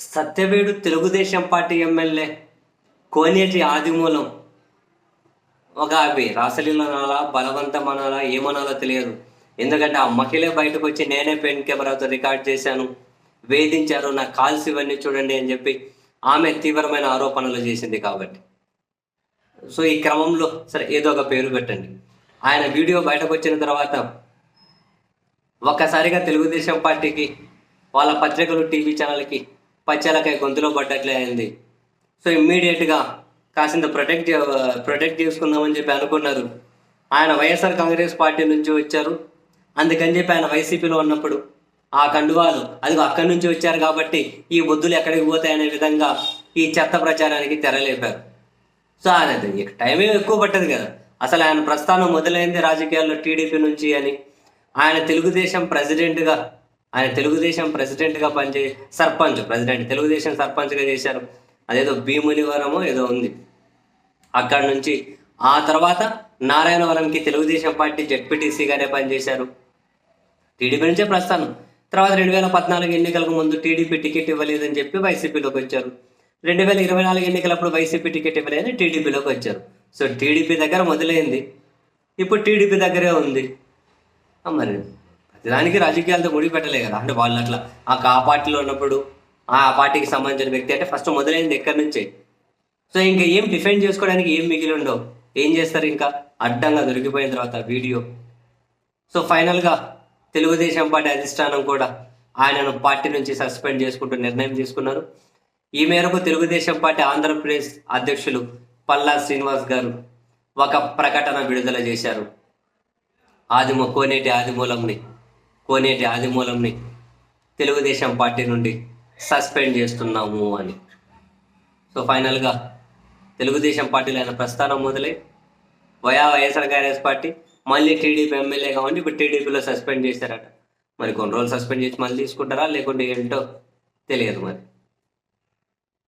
Satyavedu Telugu Desam party MLA Koneti Adimulam. ఒక అవి రాసలీల అనాలా బలవంతం అనాలా ఏమనాలో తెలియదు. ఎందుకంటే ఆ మహిళ బయటకు వచ్చి నేనే పెన్ కెమెరాతో రికార్డ్ చేశాను. వేధించారు నా కాల్స్ ఇవన్నీ చూడండి అని చెప్పి ఆమె తీవ్రమైన ఆరోపణలు చేసింది కాబట్టి. సో ఈ క్రమంలో సరే ఏదో ఒక పేరు పెట్టండి. ఆయన వీడియో బయటకు వచ్చిన తర్వాత ఒక్కసారిగా తెలుగుదేశం పార్టీకి వాళ్ళ పత్రికలు టీవీ ఛానల్కి పచ్చలకాయ గొంతులో పడ్డట్లే అయింది. సో ఇమ్మీడియట్గా కాసింత ప్రొటెక్ట్ ప్రొటెక్ట్ చేసుకుందామని చెప్పి అనుకున్నారు. ఆయన వైఎస్ఆర్ కాంగ్రెస్ పార్టీ నుంచి వచ్చారు. అందుకని చెప్పి ఆయన వైసీపీలో ఉన్నప్పుడు ఆ కండువాలు అది అక్కడి నుంచి వచ్చారు కాబట్టి ఈ బొద్దులు ఎక్కడికి పోతాయనే విధంగా ఈ చెత్త ప్రచారానికి తెరలేపారు. సో ఆయన టైమే ఎక్కువ పట్టదు కదా. అసలు ఆయన ప్రస్థానం మొదలైంది రాజకీయాల్లో టీడీపీ నుంచి అని. ఆయన తెలుగుదేశం ప్రెసిడెంట్గా ఆయన తెలుగుదేశం ప్రెసిడెంట్గా పనిచే సర్పంచ్ ప్రెసిడెంట్ తెలుగుదేశం సర్పంచ్గా చేశారు. అదేదో భీమునివరమో ఏదో ఉంది. అక్కడ నుంచి ఆ తర్వాత నారాయణవరంకి తెలుగుదేశం పార్టీ జెడ్పీటీసీగానే పనిచేశారు. టీడీపీ నుంచే ప్రస్థానం తర్వాత రెండు వేల పద్నాలుగు ఎన్నికలకు ముందు టీడీపీ టికెట్ ఇవ్వలేదని చెప్పి వైసీపీలోకి వచ్చారు. రెండు వేల ఇరవై నాలుగు ఎన్నికలప్పుడు వైసీపీ టికెట్ ఇవ్వలేదని టీడీపీలోకి వచ్చారు. సో టీడీపీ దగ్గర మొదలైంది. ఇప్పుడు టీడీపీ దగ్గరే ఉంది. మరి దానికి రాజకీయాలతో ముడి పెట్టలే కదా అంటే వాళ్ళు అట్లా. ఆ పార్టీలో ఉన్నప్పుడు ఆ పార్టీకి సంబంధించిన వ్యక్తి అంటే ఫస్ట్ మొదలైంది ఎక్కడి నుంచే? సో ఇంకా ఏం డిఫెండ్ చేసుకోవడానికి ఏం మిగిలి ఉండవు. ఏం చేస్తారు ఇంకా? అడ్డంగా దొరికిపోయిన తర్వాత వీడియో. సో ఫైనల్గా తెలుగుదేశం పార్టీ అధిష్టానం కూడా ఆయనను పార్టీ నుంచి సస్పెండ్ చేసుకుంటూ నిర్ణయం తీసుకున్నారు. ఈ మేరకు తెలుగుదేశం పార్టీ ఆంధ్రప్రదేశ్ అధ్యక్షులు పల్లా శ్రీనివాస్ గారు ఒక ప్రకటన విడుదల చేశారు. ఆదిమ కోనేటి ఆదిమూలంని. కోనేటి ఆదిమూలంని తెలుగుదేశం పార్టీ నుండి సస్పెండ్ చేస్తున్నాము అని. సో ఫైనల్గా తెలుగుదేశం పార్టీలో ఆయన ప్రస్థానం మొదలై వయా వైఎస్ఆర్ కాంగ్రెస్ పార్టీ మళ్ళీ టీడీపీ ఎమ్మెల్యే కాబట్టి ఇప్పుడు టీడీపీలో సస్పెండ్ చేశారట. మరి కొన్ని రోజులు సస్పెండ్ చేసి మళ్ళీ తీసుకుంటారా లేకుంటే ఏంటో తెలియదు మరి.